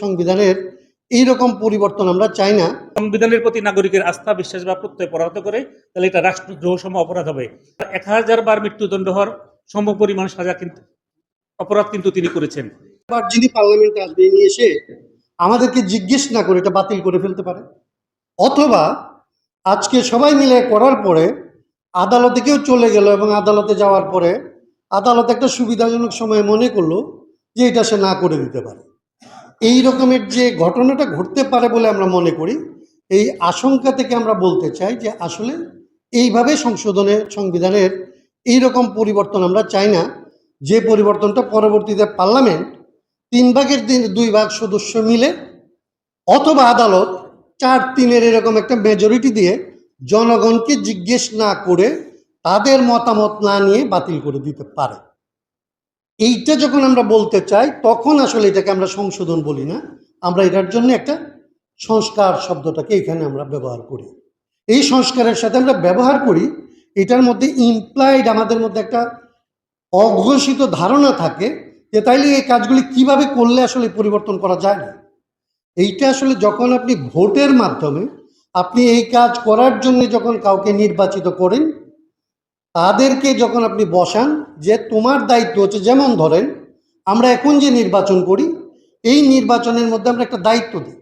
সংবিধানের এই রকম পরিবর্তন আমরা চাই না। সংবিধানের প্রতি নাগরিকের আস্থা বিশ্বাস বা প্রত্যয় পরাহত করে তাহলে এটা রাষ্ট্রদ্রোহ সম অপরাধ হবে। এক হাজার বার মৃত্যুদণ্ড হওয়ার সম পরিমাণ সাজা কিন্তু অপরাধ কিন্তু তিনি করেছেন। আবার যিনি পার্লামেন্টে আসবে নিয়ে এসে আমাদেরকে জিজ্ঞেস না করে এটা বাতিল করে ফেলতে পারে। অথবা আজকে সবাই মিলে করার পরে আদালতে কেউ চলে গেল এবং আদালতে যাওয়ার পরে আদালত একটা সুবিধাজনক সময় মনে করল যে এটা সে না করে দিতে পারে। এই রকমের যে ঘটনাটা ঘটতে পারে বলে আমরা মনে করি, এই আশঙ্কা থেকে আমরা বলতে চাই যে আসলে এইভাবে সংশোধনের, সংবিধানের এই রকম পরিবর্তন আমরা চাই না। যে পরিবর্তনটা পরবর্তীতে পার্লামেন্ট তিন ভাগের দিন দুই ভাগ সদস্য মিলে অথবা আদালত চার তিনের এরকম একটা মেজরিটি দিয়ে জনগণকে জিজ্ঞেস না করে তাদের মতামত না নিয়ে বাতিল করে দিতে পারে। এইটা যখন আমরা বলতে চাই, তখন আসলে এটাকে আমরা সংশোধন বলি না। আমরা এটার জন্য একটা সংস্কার শব্দটাকে এখানে আমরা ব্যবহার করি। এই সংস্কারের সাথে আমরা ব্যবহার করি, এটার মধ্যে ইমপ্লয়েড আমাদের মধ্যে একটা অঘোষিত ধারণা থাকে যে তাইলে এই কাজগুলি কীভাবে করলে আসলে পরিবর্তন করা যায় না। এইটা আসলে যখন আপনি ভোটের মাধ্যমে আপনি এই কাজ করার জন্য যখন কাউকে নির্বাচিত করেন তাদেরকে যখন আপনি বসান যে তোমার দায়িত্ব হচ্ছে, যেমন ধরেন আমরা এখন যে নির্বাচন করি, এই নির্বাচনের মধ্যে আমরা একটা দায়িত্ব দিই।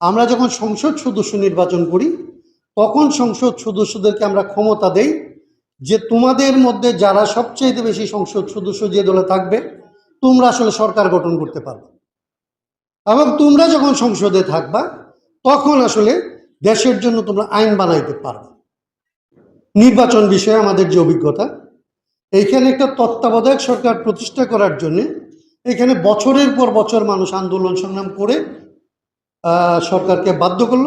আমরা যখন সংসদ সদস্য নির্বাচন করি, তখন সংসদ সদস্যদেরকে আমরা ক্ষমতা দেই যে তোমাদের মধ্যে যারা সবচেয়ে বেশি সংসদ সদস্য যে দলে থাকবে, তোমরা আসলে সরকার গঠন করতে পারবে। এবং তোমরা যখন সংসদে থাকবা, তখন আসলে দেশের জন্য তোমরা আইন বানাইতে পারবে। নির্বাচন বিষয়ে আমাদের যে অভিজ্ঞতা, এইখানে একটা তত্ত্বাবধায়ক সরকার প্রতিষ্ঠা করার জন্য এখানে বছরের পর বছর মানুষ আন্দোলন সংগ্রাম করে সরকারকে বাধ্য করল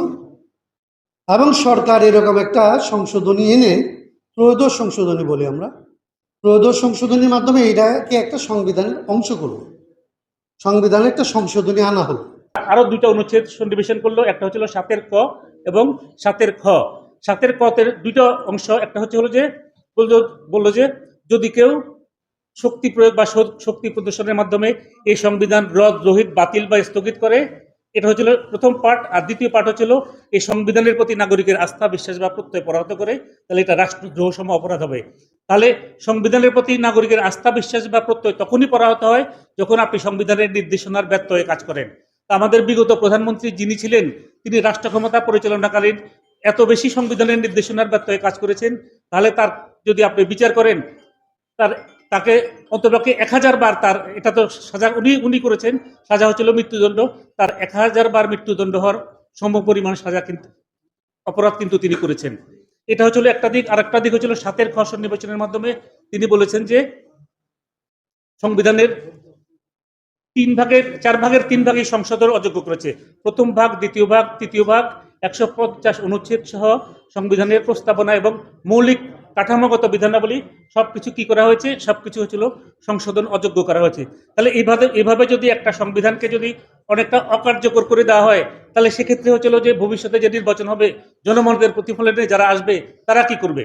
এবং সরকার এরকম একটা সংশোধনী এনে, ত্রয়োদশ সংশোধনী বলি আমরা, ত্রয়োদশ সংশোধনীর মাধ্যমে এটাকে একটা সংবিধানের অংশ করল। সংবিধানে একটা সংশোধনী আনা হলো। আরও দুইটা অনুচ্ছেদ সন্নিবেশন করল, একটা হচ্ছিল সাতের ক এবং সাতের খ। সাতের কতের দুইটা অংশ, একটা হচ্ছে হলো যে বলল বলল যে যদি কেউ শক্তি প্রয়োগ বা শক্তি প্রদর্শনের মাধ্যমে এই সংবিধান রদ, রহিত, বাতিল বা স্থগিত করে, এটা হচ্ছিল প্রথম পার্ট আর দ্বিতীয় পার্ট হচ্ছিল এই সংবিধানের প্রতি নাগরিকের আস্থা, বিশ্বাস বা প্রত্যয় পরাহত করে, তাহলে এটা রাষ্ট্রদ্রোহ সম অপরাধ হবে। তাহলে সংবিধানের প্রতি নাগরিকের আস্থা, বিশ্বাস বা প্রত্যয় তখনই পরাহত হয় যখন আপনি সংবিধানের নির্দেশনার ব্যত্যয়ে কাজ করেন। আমাদের বিগত প্রধানমন্ত্রী যিনি ছিলেন, তিনি রাষ্ট্র ক্ষমতা পরিচালনাকালীন এত বেশি সংবিধানের নির্দেশনার ব্যত্যয়ে কাজ করেছেন, তাহলে তার যদি আপনি বিচার করেন, তার, তাকে অন্তপক্ষে এক হাজার বার তার, এটা তো সাজা উনি উনি করেছেন, সাজা হচ্ছিল মৃত্যুদণ্ড, তার এক হাজার বার মৃত্যুদণ্ড হওয়ার সম পরিমাণ সাজা কিন্তু, অপরাধ কিন্তু তিনি করেছেন। এটা হচ্ছিল একটা দিক আর একটা দিক হচ্ছিল সাতের খ নির্বাচনের মাধ্যমে তিনি বলেছেন যে সংবিধানের তিন ভাগের, চার ভাগের তিন ভাগই সংসদের অযোগ্য করেছে। প্রথম ভাগ, দ্বিতীয় ভাগ, তৃতীয় ভাগ একশো পঞ্চাশ অনুচ্ছেদ সহ সংবিধানের প্রস্তাবনা এবং মৌলিক কাঠামোগত বিধানাবলী সব কিছু কি করা হয়েছে? সব কিছু হয়েছিল সংশোধন অযোগ্য করা হয়েছে। তাহলে এইভাবে এভাবে যদি একটা সংবিধানকে যদি অনেকটা অকার্যকর করে দেওয়া হয়, তাহলে সেক্ষেত্রে হচ্ছিল যে ভবিষ্যতে যে নির্বাচন হবে, জনমতের প্রতিফলনে যারা আসবে, তারা কি করবে?